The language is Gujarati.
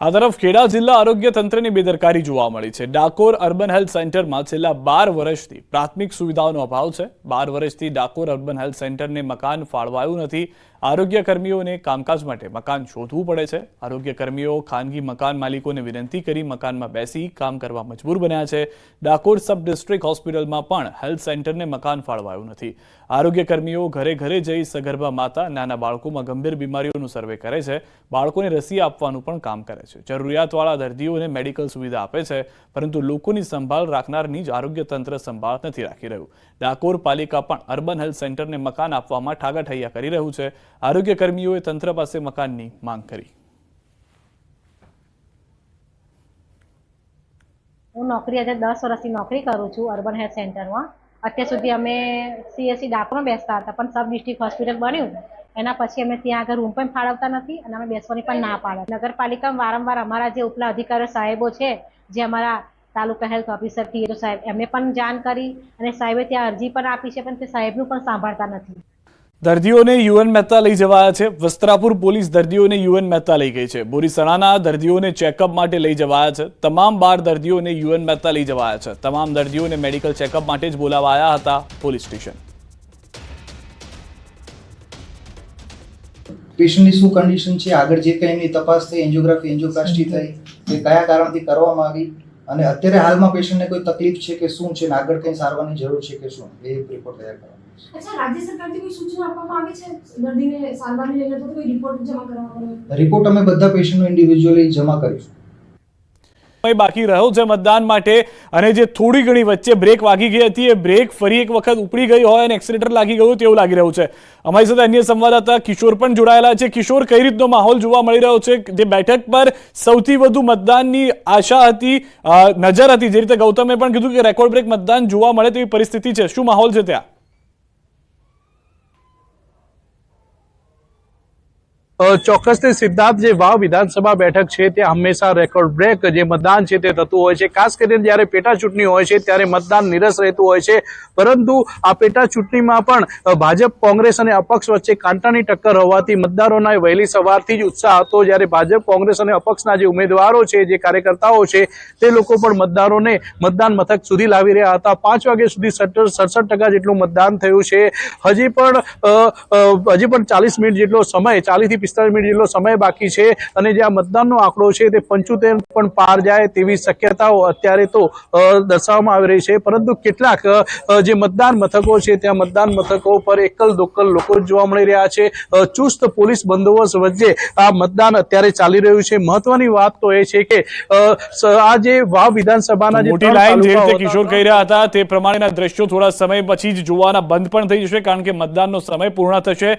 આ તરફ ખેડા જિલ્લા આરોગ્ય તંત્રની બેદરકારી જોવા મળી છે. ડાકોર અર્બન હેલ્થ સેન્ટરમાં છેલ્લા બાર વર્ષથી પ્રાથમિક સુવિધાઓનો અભાવ છે. બાર વર્ષથી ડાકોર અર્બન હેલ્થ સેન્ટરને મકાન ફાળવાયું નથી. આરોગ્ય કર્મીઓને કામકાજ માટે મકાન શોધવું પડે છે. આરોગ્ય કર્મીઓ ખાનગી મકાન માલિકોને વિનંતી કરી મકાનમાં બેસી કામ કરવા મજબૂર બન્યા છે. ડાકોર સબ ડિસ્ટ્રિક્ટ હોસ્પિટલમાં પણ હેલ્થ સેન્ટરને મકાન ફાળવાયું નથી. આરોગ્ય કર્મીઓ ઘરે ઘરે જઈ સગર્ભા માતા, નાના બાળકોમાં ગંભીર બીમારીઓનું સર્વે કરે છે. બાળકોને રસી આપવાનું પણ કામ કરે છે. જરૂરિયાતવાળા દર્દીઓને મેડિકલ સુવિધા આપે છે, પરંતુ લોકોની સંભાળ રાખનારની જ આરોગ્ય તંત્ર સંભાળ નથી રાખી રહ્યું. ડાકોર પાલિકા પણ અર્બન હેલ્થ સેન્ટરને મકાન આપવામાં ઠાગાઠૈયા કરી રહ્યું છે. આરોગ્ય કર્મીઓએ તંત્ર પાસે મકાનની માંગ કરી. હું નોકરી આજે દસ વર્ષથી નોકરી કરું છું અર્બન હેલ્થ સેન્ટરમાં. અત્યાર સુધી અમે સીએસસી ડાકોરમાં બેસતા હતા, પણ સબ ડિસ્ટ્રિક્ટ હોસ્પિટલ બન્યું. એના પછી અમે ત્યાં આગળ રૂમ પણ ફાળવતા નથી અને અમે બેસવાની પણ ના પાડે. નગરપાલિકામાં વારંવાર અમારા જે ઉપલા અધિકારીઓ સાહેબો છે, જે અમારા તાલુકા હેલ્થ ઓફિસરથી સાહેબ, એમને પણ જાણ કરી અને સાહેબે ત્યાં અરજી પણ આપી છે, પણ તે સાહેબનું પણ સાંભળતા નથી. દર્દીઓને યુએન મહેતા લઈ જવાયા છે. વસ્ત્રાપુર પોલીસ દર્દીઓને યુએન મહેતા લઈ ગઈ છે. બોરીસણાના દર્દીઓને ચેકઅપ માટે લઈ જવાયા છે. તમામ બાર દર્દીઓને યુએન મહેતા લઈ જવાયા છે. તમામ દર્દીઓને મેડિકલ ચેકઅપ માટે જ બોલાવાયા હતા પોલીસ સ્ટેશન. પેશન્ટની શું કન્ડિશન છે? આગળ જે કંઈ એમની તપાસ થઈ એન્જિયોગ્રાફી એન્જિયોપ્લાસ્ટી થઈ, એ કયા કારણથી કરવામાં આવી? અને અત્યારે હાલમાં પેશન્ટને કોઈ તકલીફ છે કે શું છે? ને આગળ કંઈ સારવારની જરૂર છે કે શું? એ રિપોર્ટ તૈયાર કરવાનો છે અચ્છા રાજ્ય સરકારથી કોઈ સૂચના આપવામાં આવી છે? દર્દીને સારવારને લઈને તો કોઈ રિપોર્ટ જમા કરવાનો રિપોર્ટ અમે બધા પેશન્ટનો ઇન્ડિવિજ્યુઅલી જમા કરીશું. સમય બાકી રહ્યો છે મતદાન માટે અને જે થોડી ઘણી વચ્ચે બ્રેક વાગી ગઈ હતી એ બ્રેક ફરી એક વખત ઉપડી ગઈ હોય અને એક્સિલેટર લાગી ગયું તેવું લાગી રહ્યું છે. અમારી સાથે અન્ય સંવાદદાતા કિશોર પણ જોડાયેલા છે. કિશોર કઈ રીતનો માહોલ જોવા મળી રહ્યો છે? જે બેઠક પર સૌથી વધુ મતદાનની આશા હતી નજર હતી. જે રીતે ગૌતમે પણ કીધું કે રેકોર્ડ બ્રેક મતદાન જોવા મળે તેવી પરિસ્થિતિ છે. શું માહોલ છે ત્યાં? ચોક્કસથી સિદ્ધાર્થ જે વાવ વિધાનસભા બેઠક છે તે હંમેશા રેકોર્ડ બ્રેક જે મતદાન છે તે થતું હોય છે. ખાસ કરીને જ્યારે પેટા ચૂંટણી હોય છે ત્યારે મતદાન નિરસ રહેતું હોય છે. પરંતુ આ પેટા ચૂંટણીમાં પણ ભાજપ, કોંગ્રેસ અને અપક્ષ વચ્ચે કાંટાની ટક્કર હોવાથી મતદારોના વહેલી સવારથી જ ઉત્સાહ હતો. જ્યારે ભાજપ, કોંગ્રેસ અને અપક્ષના જે ઉમેદવારો છે, જે કાર્યકર્તાઓ છે, તે લોકો પણ મતદારોને મતદાન મથક સુધી લાવી રહ્યા હતા. પાંચ વાગ્યા સુધી સડસઠ ટકા જેટલું મતદાન થયું છે. હજી પણ હજી પણ ચાલીસ મિનિટ જેટલો સમય ચાલીસથી પિસ્તાલીસ મિનિટ જેટલો સમય બાકી છે અને જે આ મતદાનનો આંકડો છે તે પંચોતેર પણ પાર જાય તેવી શક્યતાઓ અત્યારે તો દર્શાવવામાં આવી રહી છે. પરંતુ કેટલાક જે મતદાન મથકો છે ત્યાં મતદાન મથકો પર એકલ દોકલ લોકો જોવા મળી રહ્યા છે. ચુસ્ત પોલીસ બંદોબસ્ત વચ્ચે આ મતદાન અત્યારે ચાલી રહ્યું છે. મહત્વની વાત તો એ છે કે આ જે વાવ વિધાનસભાના જે મોટી લાઈન જે રીતે કિશોર કહી રહ્યા હતા તે પ્રમાણેના દ્રશ્યો થોડા સમય પછી જ જોવાના બંધ પણ થઈ જશે કારણ કે મતદાનનો સમય પૂર્ણ થશે.